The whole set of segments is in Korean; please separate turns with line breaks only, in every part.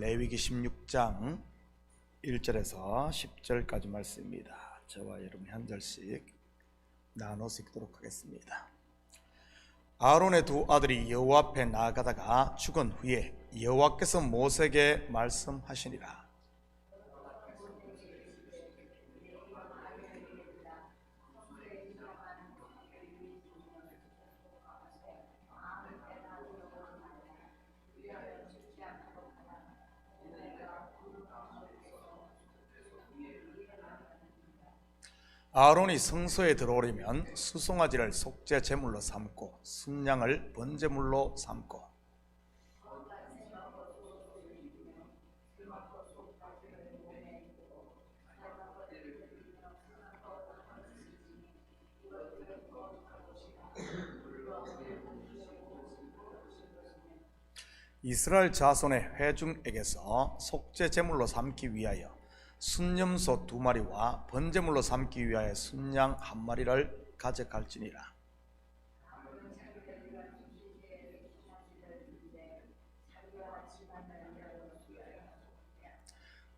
레위기 16장 1절에서 10절까지 말씀입니다. 저와 여러분 한 절씩 나눠서 읽도록 하겠습니다. 아론의 두 아들이 여호와 앞에 나아가다가 죽은 후에 여호와께서 모세에게 말씀하시니라. 아론이 성소에 들어오려면 수송아지를 속죄 제물로 삼고 순양을 번제물로 삼고. 이스라엘 자손의 회중에게서 속죄 제물로 삼기 위하여 순념소 두 마리와 번제물로 삼기 위하여 순양 한 마리를 가져갈지니라.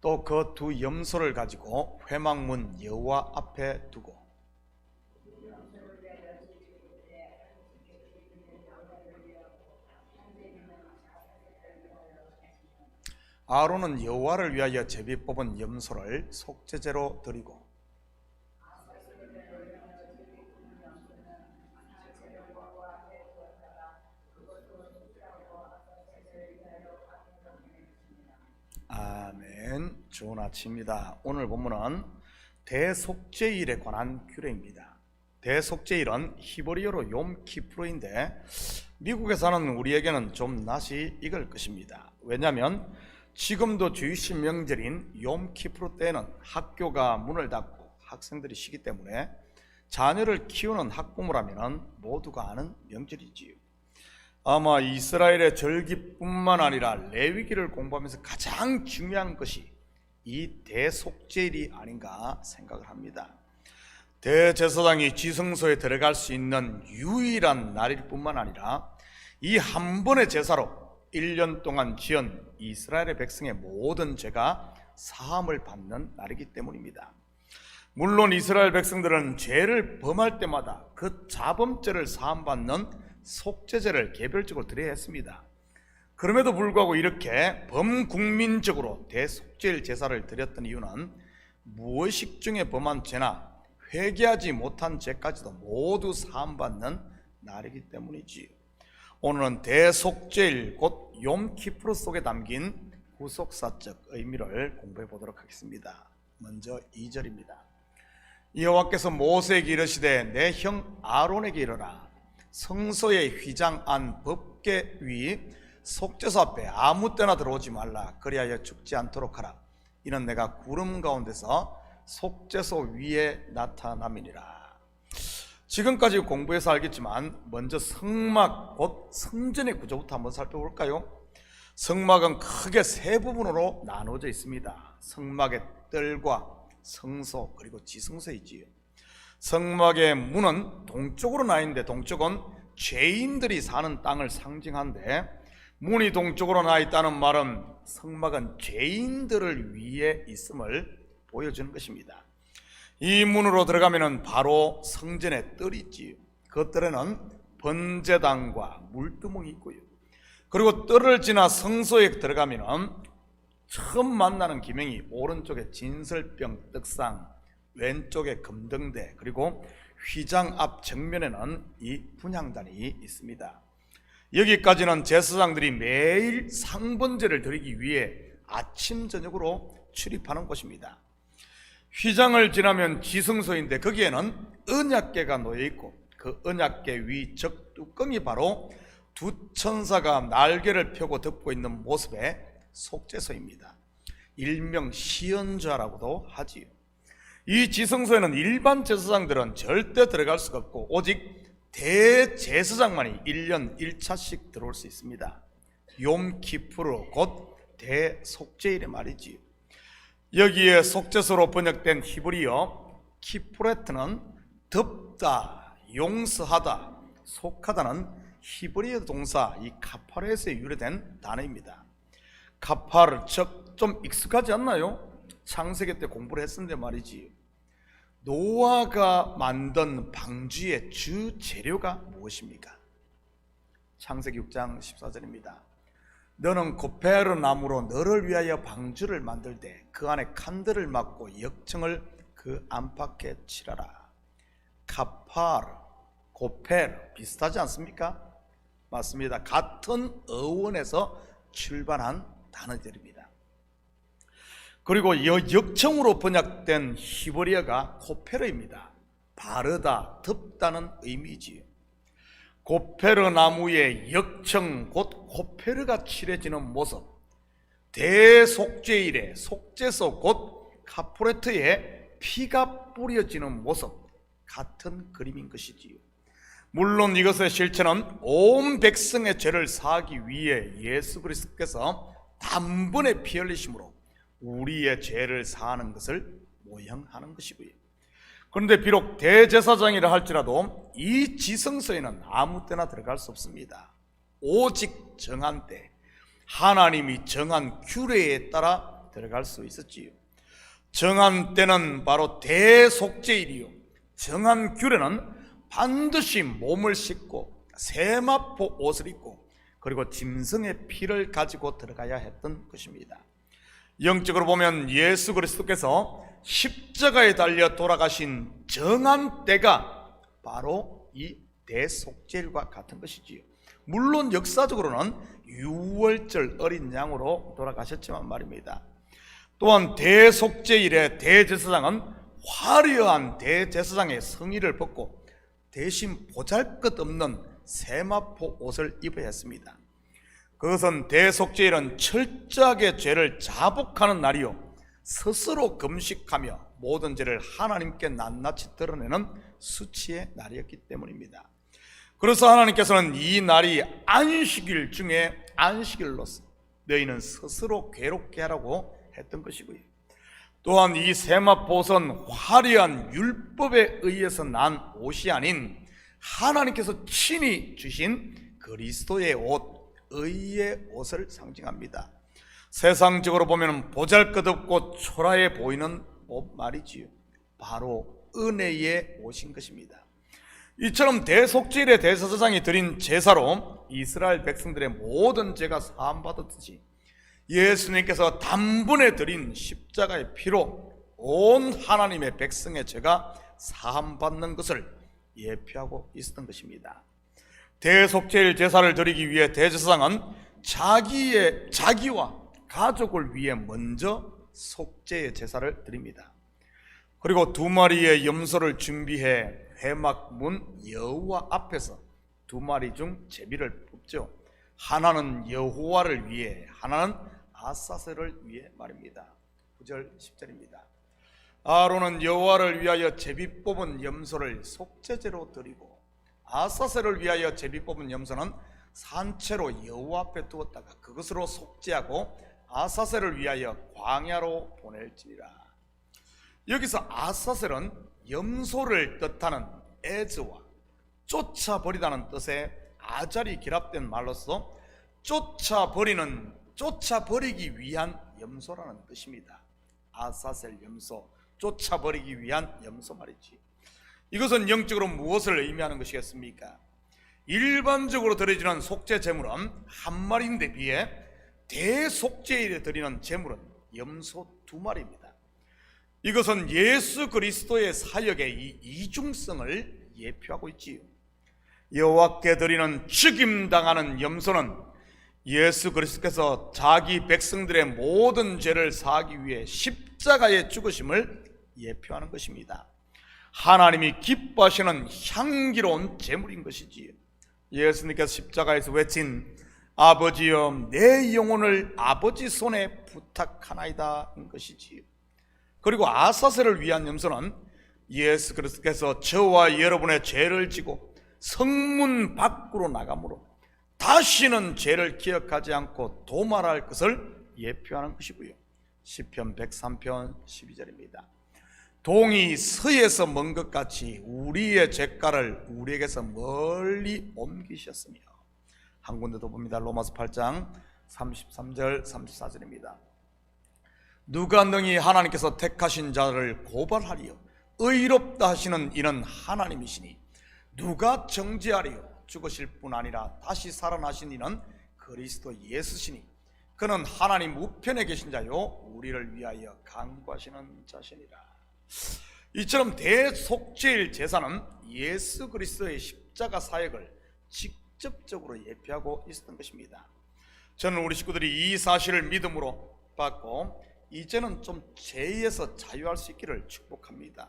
또 그 두 염소를 가지고 회막문 여호와 앞에 두고 아론은 여호와를 위하여 제비 뽑은 염소를 속죄제로 드리고 아멘. 좋은 아침입니다. 오늘 본문은 대속죄일에 관한 규례입니다. 대속죄일은 히브리어로 욤키프로인데 미국에 사는 우리에게는 좀 낯이 익을 것입니다. 왜냐하면 지금도 주이신 명절인 욤키프로 때는 학교가 문을 닫고 학생들이 쉬기 때문에 자녀를 키우는 학부모라면 모두가 아는 명절이지요. 아마 이스라엘의 절기뿐만 아니라 레위기를 공부하면서 가장 중요한 것이 이 대속죄일이 아닌가 생각을 합니다. 대제사장이 지성소에 들어갈 수 있는 유일한 날일 뿐만 아니라 이 한 번의 제사로 1년 동안 지은 이스라엘의 백성의 모든 죄가 사함을 받는 날이기 때문입니다. 물론 이스라엘 백성들은 죄를 범할 때마다 그 자범죄를 사함받는 속죄제를 개별적으로 드려야 했습니다. 그럼에도 불구하고 이렇게 범국민적으로 대속죄일 제사를 드렸던 이유는 무의식 중에 범한 죄나 회개하지 못한 죄까지도 모두 사함받는 날이기 때문이지요. 오늘은 대속죄일 곧 욤키프로 속에 담긴 구속사적 의미를 공부해 보도록 하겠습니다. 먼저 2절입니다. 여호와께서 모세에게 이르시되 내 형 아론에게 이르라 성소의 휘장 안 법계 위 속죄소 앞에 아무 때나 들어오지 말라 그리하여 죽지 않도록 하라 이는 내가 구름 가운데서 속죄소 위에 나타남이니라 지금까지 공부해서 알겠지만 먼저 성막 곧 성전의 구조부터 한번 살펴볼까요? 성막은 크게 세 부분으로 나누어져 있습니다. 성막의 뜰과 성소 그리고 지성소이지요. 성막의 문은 동쪽으로 나 있는데 동쪽은 죄인들이 사는 땅을 상징한데 문이 동쪽으로 나 있다는 말은 성막은 죄인들을 위해 있음을 보여주는 것입니다. 이 문으로 들어가면은 바로 성전의 뜰이 있지요. 그 뜰에는 번제당과 물두멍이 있고요. 그리고 뜰을 지나 성소에 들어가면은 처음 만나는 기명이 오른쪽에 진설병 떡상, 왼쪽에 금등대, 그리고 휘장 앞 정면에는 이 분향단이 있습니다. 여기까지는 제사장들이 매일 상번제를 드리기 위해 아침 저녁으로 출입하는 곳입니다. 휘장을 지나면 지성소인데 거기에는 언약궤가 놓여 있고 그 언약궤 위 적뚜껑이 바로 두 천사가 날개를 펴고 덮고 있는 모습의 속죄소입니다. 일명 시연좌라고도 하지요. 이 지성소에는 일반 제사장들은 절대 들어갈 수가 없고 오직 대제사장만이 1년 1차씩 들어올 수 있습니다. 욤키프로 곧 대속죄일의 말이지요. 여기에 속죄소로 번역된 히브리어 키프레트는 덮다, 용서하다, 속하다는 히브리어 동사 이 카파레스에 유래된 단어입니다. 카파르 즉 좀 익숙하지 않나요? 창세기 때 공부를 했었는데 말이지. 노아가 만든 방주의 주 재료가 무엇입니까? 창세기 6장 14절입니다. 너는 고페르 나무로 너를 위하여 방주를 만들 때그 안에 칸들을 막고 역청을 그 안팎에 칠하라. 카파르, 고페르 비슷하지 않습니까? 맞습니다. 같은 어원에서 출발한 단어들입니다. 그리고 여- 역청으로 번역된 히브리어가 코페르입니다. 바르다, 덮다는 의미지요. 고페르 나무의 역청 곧 코페르가 칠해지는 모습 대속죄일에 속죄소 곧 카포레트에 피가 뿌려지는 모습 같은 그림인 것이지요. 물론 이것의 실체는 온 백성의 죄를 사하기 위해 예수 그리스도께서 단번에 피 흘리심으로 우리의 죄를 사하는 것을 모형하는 것이고요. 그런데 비록 대제사장이라 할지라도 이 지성소에는 아무 때나 들어갈 수 없습니다. 오직 정한 때 하나님이 정한 규례에 따라 들어갈 수 있었지요. 정한 때는 바로 대속죄일이요. 정한 규례는 반드시 몸을 씻고 세마포 옷을 입고 그리고 짐승의 피를 가지고 들어가야 했던 것입니다. 영적으로 보면 예수 그리스도께서 십자가에 달려 돌아가신 정한 때가 바로 이 대속죄일과 같은 것이지요. 물론 역사적으로는 유월절 어린 양으로 돌아가셨지만 말입니다. 또한 대속죄일의 대제사장은 화려한 대제사장의 성의를 벗고 대신 보잘것없는 세마포 옷을 입어야 했습니다. 그것은 대속죄일은 철저하게 죄를 자복하는 날이요 스스로 금식하며 모든 죄를 하나님께 낱낱이 드러내는 수치의 날이었기 때문입니다. 그래서 하나님께서는 이 날이 안식일 중에 안식일로서 너희는 스스로 괴롭게 하라고 했던 것이고요. 또한 이 세마포는 화려한 율법에 의해서 난 옷이 아닌 하나님께서 친히 주신 그리스도의 옷, 의의 옷을 상징합니다. 세상적으로 보면 보잘것없고 초라해 보이는 옷 말이지요. 바로 은혜의 옷인 것입니다. 이처럼 대속죄일의 대사사장이 드린 제사로 이스라엘 백성들의 모든 죄가 사함받았듯이 예수님께서 단번에 드린 십자가의 피로 온 하나님의 백성의 죄가 사함받는 것을 예표하고 있었던 것입니다. 대속죄일 제사를 드리기 위해 대제사장은 자기의 자기와 가족을 위해 먼저 속죄의 제사를 드립니다. 그리고 두 마리의 염소를 준비해 회막 문 여호와 앞에서 두 마리 중 제비를 뽑죠. 하나는 여호와를 위해, 하나는 아사셀을 위해 말입니다. 9절 10절입니다. 아론은 여호와를 위하여 제비 뽑은 염소를 속죄제로 드리고 아사셀을 위하여 제비 뽑은 염소는 산채로 여호와 앞에 두었다가 그것으로 속죄하고 아사셀을 위하여 광야로 보낼지니라. 여기서 아사셀은 염소를 뜻하는 에즈와 쫓아버리다는 뜻의 아자리 결합된 말로서 쫓아버리는 쫓아버리기 위한 염소라는 뜻입니다. 아사셀 염소 쫓아버리기 위한 염소 말이지. 이것은 영적으로 무엇을 의미하는 것이겠습니까? 일반적으로 드려지는 속죄 제물은 한 마리인데 비해 대속죄일에 드리는 제물은 염소 두 마리입니다. 이것은 예수 그리스도의 사역의 이 이중성을 예표하고 있지요. 여호와께 드리는 죽임 당하는 염소는 예수 그리스도께서 자기 백성들의 모든 죄를 사하기 위해 십자가에 죽으심을 예표하는 것입니다. 하나님이 기뻐하시는 향기로운 제물인 것이지요. 예수님께서 십자가에서 외친 아버지여 내 영혼을 아버지 손에 부탁하나이다인 것이지요. 그리고 아사셀을 위한 염소는 예수 그리스도께서 저와 여러분의 죄를 지고 성문 밖으로 나가므로 다시는 죄를 기억하지 않고 도말할 것을 예표하는 것이고요. 시편 103편 12절입니다. 동이 서에서 먼 것 같이 우리의 죄가를 우리에게서 멀리 옮기셨으며 한 군데 더 봅니다. 로마서 8장 33절 34절입니다. 누가 능히 하나님께서 택하신 자를 고발하리요 의롭다 하시는 이는 하나님이시니 누가 정죄하리요 죽으실 뿐 아니라 다시 살아나신 이는 그리스도 예수시니 그는 하나님 우편에 계신 자요 우리를 위하여 강구하시는 자시니라 이처럼 대속죄일 제사는 예수 그리스도의 십자가 사역을 직 접적으로 예표하고 있었던 것입니다. 저는 우리 식구들이 이 사실을 믿음으로 받고 이제는 좀 죄에서 자유할 수 있기를 축복합니다.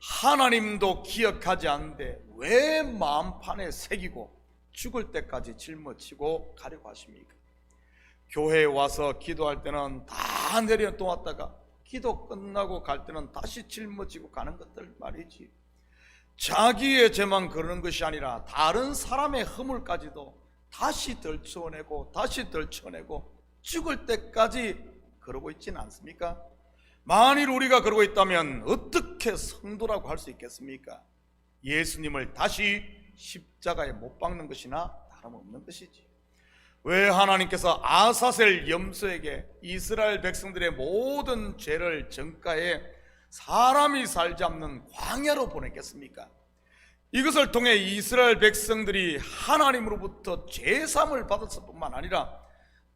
하나님도 기억하지 않는데 왜 마음판에 새기고 죽을 때까지 짊어지고 가려고 하십니까? 교회에 와서 기도할 때는 다 내려놓았다가 기도 끝나고 갈 때는 다시 짊어지고 가는 것들 말이지. 자기의 죄만 그러는 것이 아니라 다른 사람의 허물까지도 다시 덜쳐내고 다시 덜쳐내고 죽을 때까지 그러고 있지는 않습니까? 만일 우리가 그러고 있다면 어떻게 성도라고 할 수 있겠습니까? 예수님을 다시 십자가에 못 박는 것이나 다름없는 것이지. 왜 하나님께서 아사셀 염소에게 이스라엘 백성들의 모든 죄를 전가해 사람이 살지 않는 광야로 보냈겠습니까? 이것을 통해 이스라엘 백성들이 하나님으로부터 죄삼을 받았을 뿐만 아니라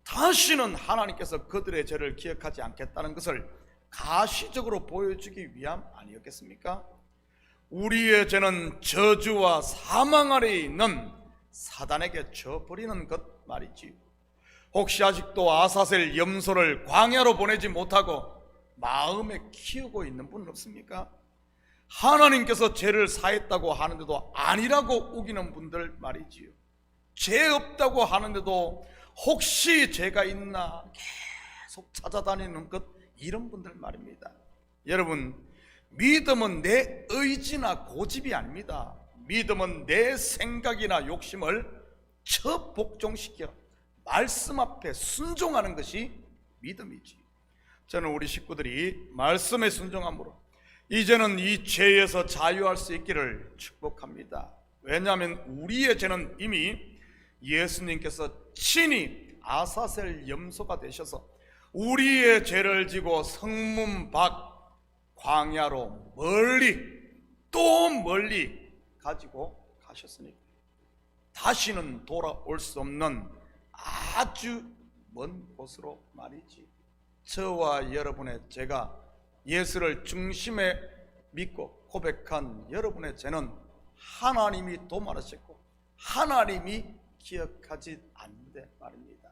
다시는 하나님께서 그들의 죄를 기억하지 않겠다는 것을 가시적으로 보여주기 위함 아니었겠습니까? 우리의 죄는 저주와 사망 아래에 있는 사단에게 져버리는 것 말이지요. 혹시 아직도 아사셀 염소를 광야로 보내지 못하고 마음에 키우고 있는 분은 없습니까? 하나님께서 죄를 사했다고 하는데도 아니라고 우기는 분들 말이지요. 죄 없다고 하는데도 혹시 죄가 있나 계속 찾아다니는 것 이런 분들 말입니다. 여러분, 믿음은 내 의지나 고집이 아닙니다. 믿음은 내 생각이나 욕심을 첫 복종시켜 말씀 앞에 순종하는 것이 믿음이지. 저는 우리 식구들이 말씀에 순종함으로 이제는 이 죄에서 자유할 수 있기를 축복합니다. 왜냐하면 우리의 죄는 이미 예수님께서 친히 아사셀 염소가 되셔서 우리의 죄를 지고 성문 밖 광야로 멀리 또 멀리 가지고 가셨으니 다시는 돌아올 수 없는 아주 먼 곳으로 말이지. 저와 여러분의 죄가 예수를 중심에 믿고 고백한 여러분의 죄는 하나님이 도말하셨고 하나님이 기억하지 않는데 말입니다.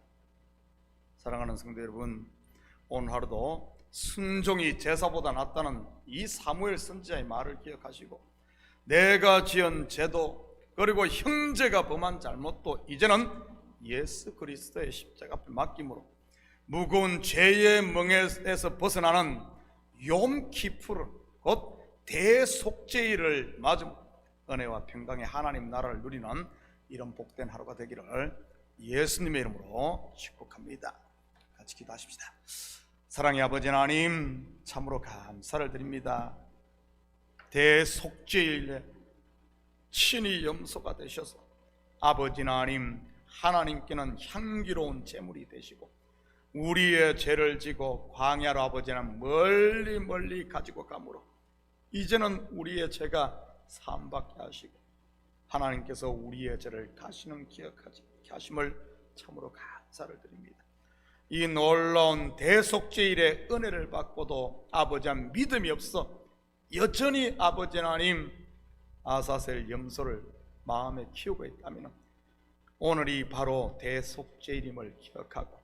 사랑하는 성도 여러분, 오늘 하루도 순종이 제사보다 낫다는 이 사무엘 선지자의 말을 기억하시고 내가 지은 죄도 그리고 형제가 범한 잘못도 이제는 예수 그리스도의 십자가 앞에 맡김으로 무거운 죄의 멍에서 벗어나는 욤키푸르 곧 대속죄일을 맞음 은혜와 평강의 하나님 나라를 누리는 이런 복된 하루가 되기를 예수님의 이름으로 축복합니다. 같이 기도하십시다. 사랑의 아버지 하나님 참으로 감사를 드립니다. 대속죄일에 친히 염소가 되셔서 아버지 하나님 하나님께는 향기로운 제물이 되시고 우리의 죄를 지고 광야로 아버지는 멀리 멀리 가지고 가므로 이제는 우리의 죄가 사함받게 하시고 하나님께서 우리의 죄를 다시는 기억하지 하심을 참으로 감사를 드립니다. 이 놀라운 대속죄일의 은혜를 받고도 아버지 한 믿음이 없어 여전히 아버지 하나님 아사셀 염소를 마음에 키우고 있다면 오늘이 바로 대속죄일임을 기억하고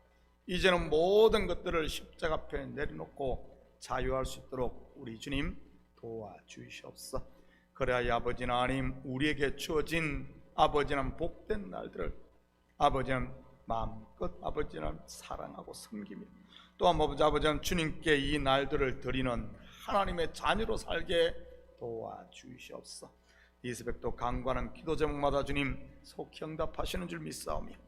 이제는 모든 것들을 십자가 앞에 내려놓고 자유할 수 있도록 우리 주님 도와주시옵소서. 그래야 아버지 하나님 우리에게 주어진 아버지는 복된 날들을 아버지는 마음껏 아버지는 사랑하고 섬기며 또한 아버지 아버지는 주님께 이 날들을 드리는 하나님의 자녀로 살게 도와주시옵소서. 이 새벽도 강구하는 기도 제목마다 주님 속형답하시는 줄 믿사오며